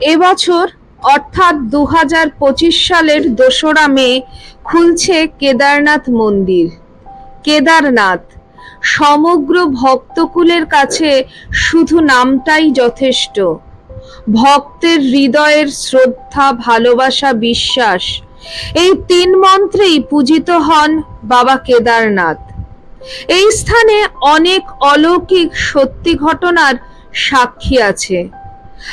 এবছর, অর্থাৎ দু হাজার পঁচিশ সালের দোসরা মে, খুলছে কেদারনাথ মন্দির। কেদারনাথ, সমগ্র ভক্তকুলের কাছে শুধু নামটাই যথেষ্ট। ভক্তের হৃদয়ের শ্রদ্ধা, ভালোবাসা, বিশ্বাস, এই তিন মন্ত্রেই পূজিত হন বাবা কেদারনাথ। এই স্থানে অনেক অলৌকিক সত্যি ঘটনার সাক্ষী আছে।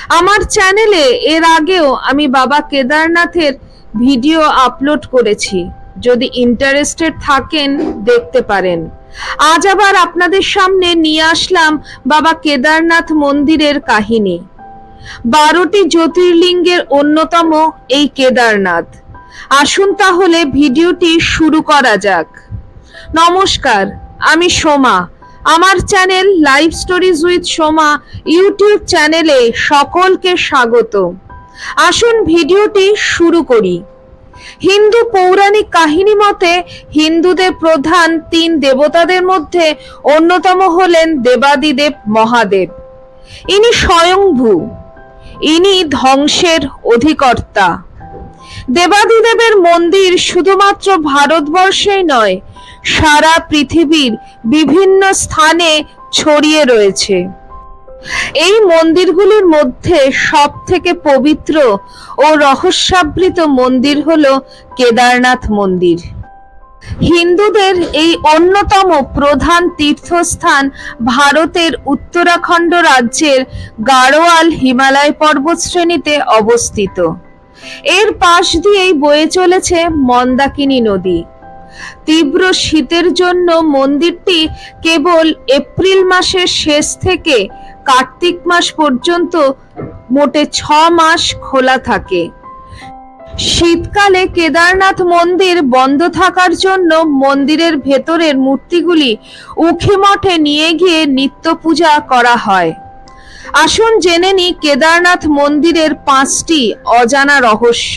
আমার চ্যানেলে এর আগেও আমি বাবা কেদারনাথের ভিডিও আপলোড করেছি। যদি ইন্টারেস্টেড থাকেন, দেখতে পারেন। আজ আবার আপনাদের সামনে নিয়ে আসলাম বাবা কেদারনাথ মন্দিরের কাহিনী। বারোটি জ্যোতির্লিঙ্গের অন্যতম এই কেদারনাথ। আসুন তাহলে ভিডিওটি শুরু করা যাক। নমস্কার, আমি সোমা। আমার channel live stories with Soma YouTube চ্যানেলে সকলকে স্বাগত। আসুন ভিডিওটি শুরু করি। হিন্দু পৌরাণিক কাহিনী মতে হিন্দুদের প্রধান তিন দেবতাদের মধ্যে অন্যতম হলেন দেবাদিদেব মহাদেব। ইনি স্বয়ংভূ। ইনি ধ্বংসের অধিকর্তা। দেবাদিদেবের মন্দির শুধুমাত্র ভারতবর্ষেই নয় সারা পৃথিবীর বিভিন্ন স্থানে ছড়িয়ে রয়েছে। এই মন্দিরগুলির মধ্যে সব থেকে পবিত্র ও রহস্যাবৃত মন্দির হল কেদারনাথ মন্দির। হিন্দুদের এই অন্যতম প্রধান তীর্থস্থান ভারতের উত্তরাখণ্ড রাজ্যের গাড়োয়াল হিমালয় পর্বতশ্রেণীতে অবস্থিত। এর পাশ দিয়েই বয়ে চলেছে মন্দাকিনী নদী। তীব্র শীতের জন্য মন্দিরটি কেবল এপ্রিল মাসের শেষ থেকে কার্তিক মাস পর্যন্ত মোটে ছ মাস খোলা থাকে। শীতকালে কেদারনাথ মন্দির বন্ধ থাকার জন্য মন্দিরের ভেতরের মূর্তিগুলি উখি মঠে নিয়ে গিয়ে নিত্য পূজা করা হয়। আসুন জেনে নি কেদারনাথ মন্দিরের পাঁচটি অজানা রহস্য।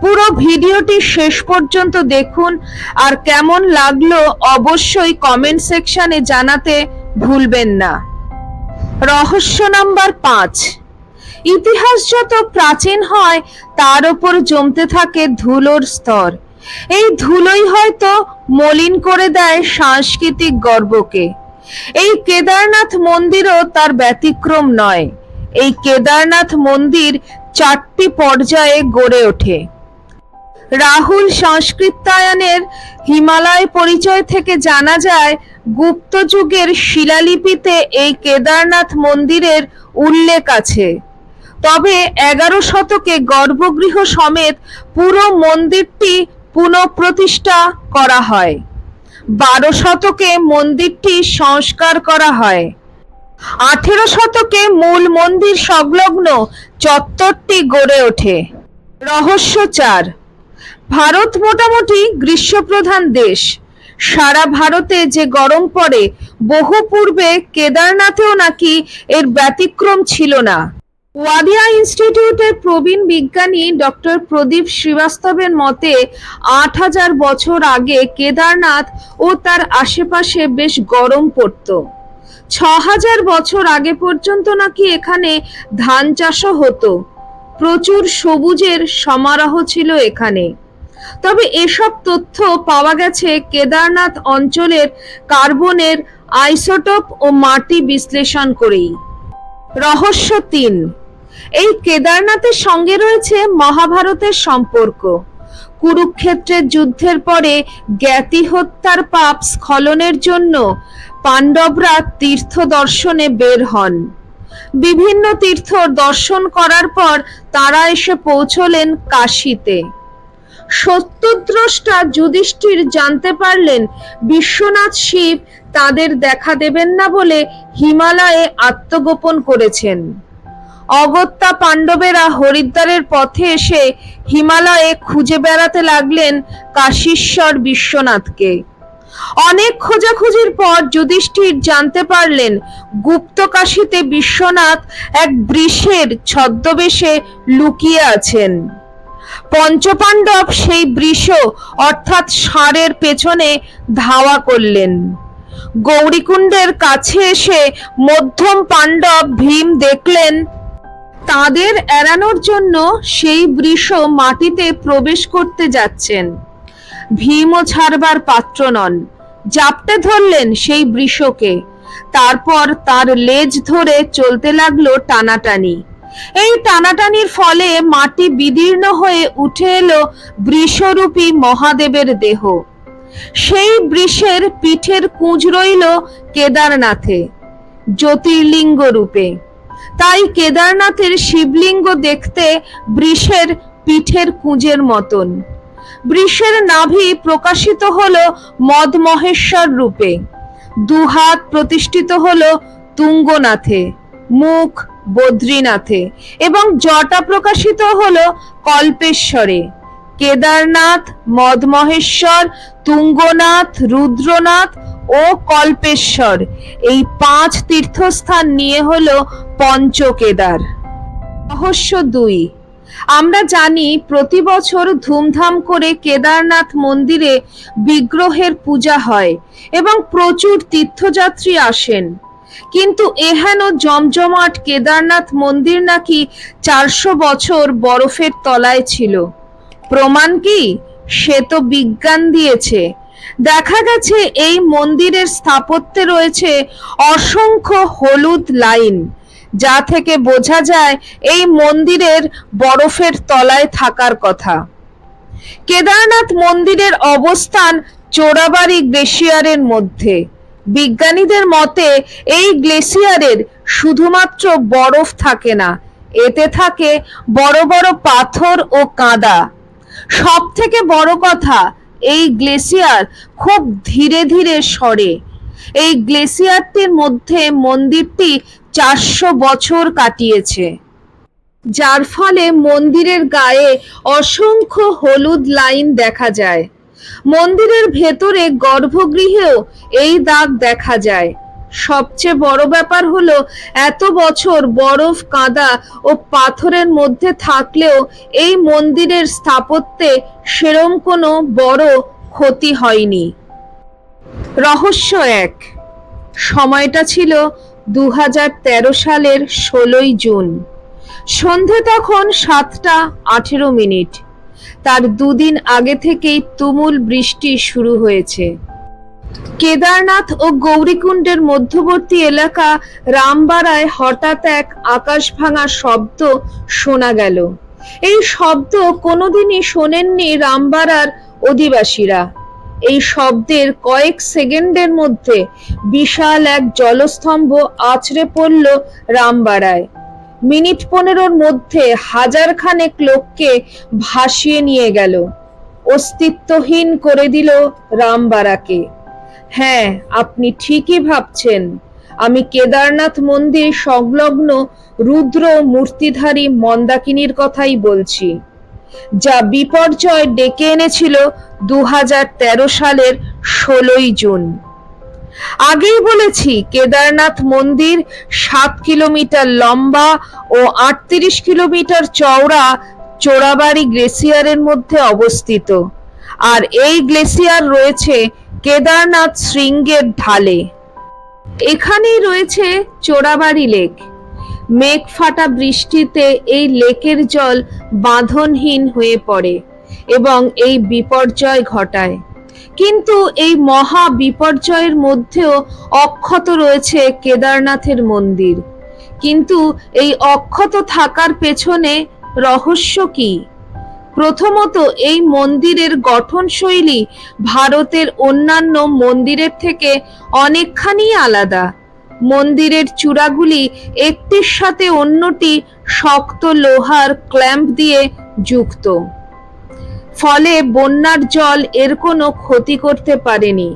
পুরো ভিডিওটি শেষ পর্যন্ত দেখুন। আর কেমন লাগল অবশ্যই কমেন্ট সেকশনে জানাতে ভুলবেন না। রহস্য নাম্বার পাঁচ। ইতিহাস যত প্রাচীন হয়, তার ওপর জমতে থাকে ধুলোর স্তর। এই ধুলোই হয়তো মলিন করে দেয় সাংস্কৃতিক গর্বকে। এই কেদারনাথ মন্দিরও তার ব্যতিক্রম নয়। এই কেদারনাথ মন্দির চারটি পর্যায়ে গড়ে ওঠে। রাহুল সংস্কৃতায়নের হিমালয় পরিচয় থেকে জানা যায়, গুপ্ত যুগের শিলালিপিতে এই কেদারনাথ মন্দিরের উল্লেখ আছে। তবে এগারো শতকে গর্ভগৃহ সমেত পুরো মন্দিরটি পুনঃপ্রতিষ্ঠা করা হয়। বারো শতকে মন্দিরটি সংস্কার করা হয়। আঠেরো শতকে মূল মন্দির সংলগ্ন চত্বরটি গড়ে ওঠে। রহস্য চার ভারত মোটামুটি গ্রীষ্মপ্রধান দেশ। সারা ভারতে যে গরম পড়ে, বহু পূর্বে কেদারনাথেও নাকি এর ব্যতিক্রম ছিল না। ওয়াদিয়া ইনস্টিটিউটের প্রবীণ বিজ্ঞানী ডক্টর প্রদীপ শ্রীবাস্তবের মতে, আট হাজার বছর আগে কেদারনাথ ও তার আশেপাশে বেশ গরম পড়ত। ছ হাজার বছর আগে পর্যন্ত নাকি এখানে ধান চাষও হতো। প্রচুর সবুজের সমারোহ ছিল এখানে। তবে এসব তথ্য পাওয়া গেছে কেদারনাথ অঞ্চলের কার্বনের আইসোটোপ ও মাটি বিশ্লেষণ করেই। রহস্য তিন। এই কেদারনাথের সঙ্গে রয়েছে মহাভারতের সম্পর্ক। কুরুক্ষেত্রের যুদ্ধের পরে জ্ঞাতি হত্যার পাপ স্খলনের জন্য পাণ্ডবরা তীর্থ দর্শনে বের হন। বিভিন্ন তীর্থ দর্শন করার পর তারা এসে পৌঁছলেন কাশীতে। সত্যদ্রষ্টা যুধিষ্ঠির জানতে পারলেন, বিশ্বনাথ শিব তাদের দেখা দেবেন না বলে হিমালয়ে আত্মগোপন করেছেন। অগত্যা পাণ্ডবেরা হরিদ্বারের পথে এসে হিমালয়ে খুঁজে বেড়াতে লাগলেন কাশীশ্বর বিশ্বনাথকে। অনেক খোঁজাখুঁজির পর যুধিষ্ঠির জানতে পারলেন গুপ্তকাশীতে বিশ্বনাথ এক বৃষের ছদ্মবেশে লুকিয়ে আছেন। পঞ্চপাণ্ডব সেই বৃষ অর্থাৎ ষাঁড়ের পেছনে ধাওয়া করলেন। গৌরীকুণ্ডের কাছে এসে মধ্যম পাণ্ডব ভীম দেখলেন, তাদের এড়ানোর জন্য সেই বৃষ মাটিতে প্রবেশ করতে যাচ্ছেন। ভীমও ছাড়বার পাত্র নন। জাপটে ধরলেন সেই বৃষকে। তারপর তার লেজ ধরে চলতে লাগল টানাটানি। এই টানাটানির ফলে মাটি বিদীর্ণ হয়ে উঠে এলো বৃষরূপী মহাদেবের দেহ। সেই বৃষের পিঠের কুঁজ রইল কেদারনাথে, জ্যোতির্লিঙ্গ রূপে। তাই কেদারনাথের শিবলিঙ্গ দেখতে বৃষের পিঠের কুঁজের মতন। বৃষের নাভি প্রকাশিত হল মদমহেশ্বর রূপে। দুহাত প্রতিষ্ঠিত হল তুঙ্গনাথে। মুখ বদ্রীনাথে এবং জটা প্রকাশিত হলো কল্পেশ্বরে। কেদারনাথ, মদমহেশ্বর, তুঙ্গনাথ, রুদ্রনাথ ও কল্পেশ্বর। এই পাঁচ তীর্থস্থান নিয়ে হলো পঞ্চকেদার। রহস্য দুই। আমরা জানি প্রতি বছর ধুমধাম করে কেদারনাথ মন্দিরে বিগ্রহের পূজা হয় এবং প্রচুর তীর্থযাত্রী আসেন। কিন্তু এহেন জমজমাট কেদারনাথ মন্দির নাকি চারশো বছর বরফের তলায় ছিল। প্রমাণ কি? সে তো বিজ্ঞান দিয়েছে। দেখা গেছে এই মন্দিরের স্থাপত্যে রয়েছে অসংখ্য হলুদ লাইন, যা থেকে বোঝা যায় এই মন্দিরের বরফের তলায় থাকার কথা। কেদারনাথ মন্দিরের অবস্থান চোরাবাড়ি গ্লেশিয়ারের মধ্যে। বিজ্ঞানীদের মতে, এই গ্লেসিয়ারের শুধুমাত্র বরফ থাকে না, এতে থাকে বড় বড় পাথর ও কাদা। সব থেকে বড় কথা, এই গ্লেসিয়ার খুব ধীরে ধীরে সরে। এই গ্লেসিয়ারটির মধ্যে মন্দিরটি চারশো বছর কাটিয়েছে। যার ফলে মন্দিরের গায়ে অসংখ্য হলুদ লাইন দেখা যায়। মন্দিরের ভেতরে গর্ভগৃহেও এই দাগ দেখা যায়। সবচেয়ে বড় ব্যাপার হলো, এত বছর বরফ, কাদা ও পাথরের মধ্যে থাকলেও এই মন্দিরের স্থাপত্যে সেরম কোনো বড় ক্ষতি হয়নি। রহস্য এক। সময়টা ছিল দু হাজার তেরো সালের ষোলোই জুন। সন্ধে তখন সাতটা আঠেরো মিনিট। তার দুদিন আগে থেকেই তুমুল বৃষ্টি শুরু হয়েছে। কেদারনাথ ও গৌরীকুণ্ডের মধ্যবর্তী এলাকা রামবাড়ায় হঠাৎ এক আকাশ ভাঙা শব্দ শোনা গেল। এই শব্দ কোনোদিনই শোনেননি রামবাড়ার অধিবাসীরা। এই শব্দের কয়েক সেকেন্ডের মধ্যে বিশাল এক জলস্তম্ভ আছড়ে পড়ল রামবাড়ায়। মিনিট পনেরোর মধ্যে হাজার খানেক লোককে ভাসিয়ে নিয়ে গেল। অস্তিত্বহীন করে দিল রামবাড়াকে হ্যাঁ আপনি ঠিকই ভাবছেন। আমি কেদারনাথ মন্দির সংলগ্ন রুদ্র মূর্তিধারী মন্দাকিনীর কথাই বলছি। যা বিপর্যয় ডেকে এনেছিল দু হাজার তেরো সালের ষোলোই জুন। আগেই বলেছি, কেদারনাথ মন্দির সাত কিলোমিটার লম্বা ও আটত্রিশ কিলোমিটার চওড়া চোরাবাড়ি গ্লেসিয়ারের মধ্যে অবস্থিত। আর এই গ্লেসিয়ার রয়েছে কেদারনাথ শৃঙ্গের ঢালে। এখানেই রয়েছে চোরাবাড়ি লেক। মেঘ ফাটা বৃষ্টিতে এই লেকের জল বাঁধনহীন হয়ে পড়ে এবং এই বিপর্যয় ঘটায়। কিন্তু এই মহা বিপর্যয়ের মধ্যেও অক্ষত রয়েছে কেদারনাথের মন্দির। কিন্তু এই অক্ষত থাকার পেছনে রহস্য কি? প্রথমত, এই মন্দিরের গঠনশৈলী ভারতের অন্যান্য মন্দিরের থেকে অনেকখানি আলাদা। মন্দিরের চূড়াগুলি একটির সাথে অন্যটি শক্ত লোহার ক্ল্যাম্প দিয়ে যুক্ত। ফলে বন্যার জল এর কোনো ক্ষতি করতে পারেনি।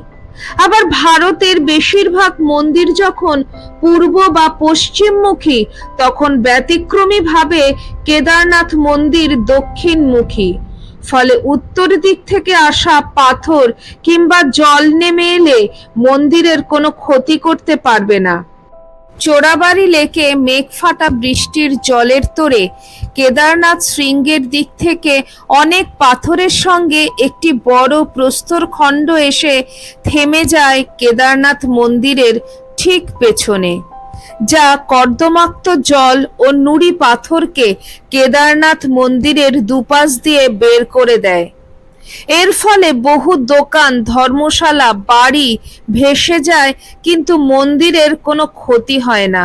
আবার ভারতের বেশিরভাগ মন্দির যখন পূর্ব বা পশ্চিমমুখী, তখন ব্যতিক্রমীভাবে কেদারনাথ মন্দির দক্ষিণমুখী। ফলে উত্তর দিক থেকে আসা পাথর কিংবা জল নেমে এলে মন্দিরের কোনো ক্ষতি করতে পারবে না। চোরাবাড়ি লেকে মেঘ ফাটা বৃষ্টির জলের তোরে কেদারনাথ শৃঙ্গের দিক থেকে অনেক পাথরের সঙ্গে একটি বড় প্রস্তর খণ্ড এসে থেমে যায় কেদারনাথ মন্দিরের ঠিক পেছনে, যা কর্দমাক্ত জল ও নুড়ি পাথরকে কেদারনাথ মন্দিরের দুপাশ দিয়ে বের করে দেয়। এর ফলে বহু দোকান, ধর্মশালা, বাড়ি ভেসে যায়, কিন্তু মন্দিরের কোনো ক্ষতি হয় না।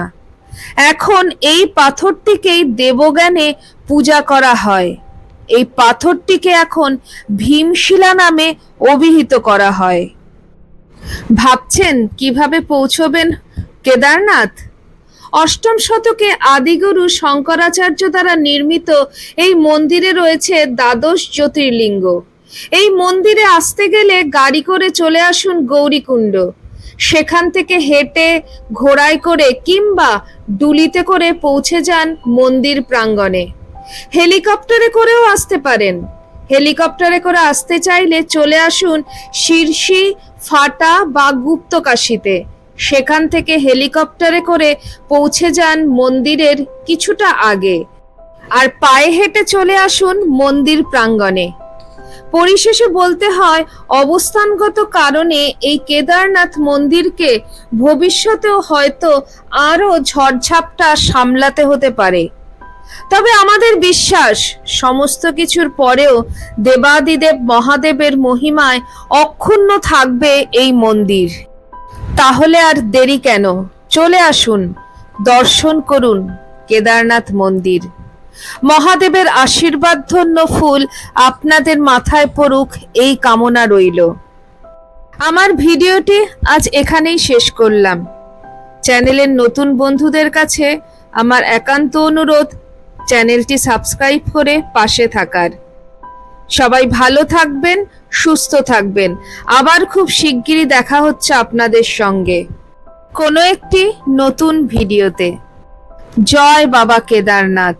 এখন এই পাথরটিকেই দেবজ্ঞানে পূজা করা হয়। এই পাথরটিকে এখন ভীমশিলা নামে অভিহিত করা হয়। ভাবছেন কীভাবে পৌঁছবেন কেদারনাথ? অষ্টম শতকে আদিগুরু শঙ্করাচার্য দ্বারা নির্মিত এই মন্দিরে রয়েছে দ্বাদশ জ্যোতির্লিঙ্গ। এই মন্দিরে আসতে গেলে গাড়ি করে চলে আসুন গৌরীকুণ্ড। সেখান থেকে হেঁটে, ঘোড়ায় করে কিংবা ডুলিতে করে পৌঁছে যান মন্দির প্রাঙ্গণে। হেলিকপ্টারে করেও আসতে পারেন। হেলিকপ্টারে করে আসতে চাইলে চলে আসুন শীর্ষি, ফাটা বা গুপ্তকাশিতে। সেখান থেকে হেলিকপ্টারে করে পৌঁছে যান মন্দিরের কিছুটা আগে। আর পায়ে হেঁটে চলে আসুন মন্দির প্রাঙ্গণে। পরিশেষে বলতে হয়, অবস্থানগত কারণে এই কেদারনাথ মন্দিরকে ভবিষ্যতেও হয়তো আরও ঝড়ঝাপটা সামলাতে হতে পারে। তবে আমাদের বিশ্বাস, সমস্ত কিছুর পরেও দেবাদিদেব মহাদেবের মহিমায় অক্ষুণ্ণ থাকবে এই মন্দির। তাহলে আর দেরি কেন? চলে আসুন, দর্শন করুন কেদারনাথ মন্দির। মহাদেবের আশীর্বাদ ধন্য ফুল আপনাদের মাথায় পড়ুক, এই কামনা রইল। আমার ভিডিওটি আজ এখানেই শেষ করলাম। চ্যানেলের নতুন বন্ধুদের কাছে আমার একান্ত অনুরোধ, চ্যানেলটি সাবস্ক্রাইব করে পাশে থাকার। সবাই ভালো থাকবেন, সুস্থ থাকবেন। আবার খুব শিগগিরই দেখা হচ্ছে আপনাদের সঙ্গে। কোনো একটি নতুন ভিডিওতে। জয় বাবা কেদারনাথ।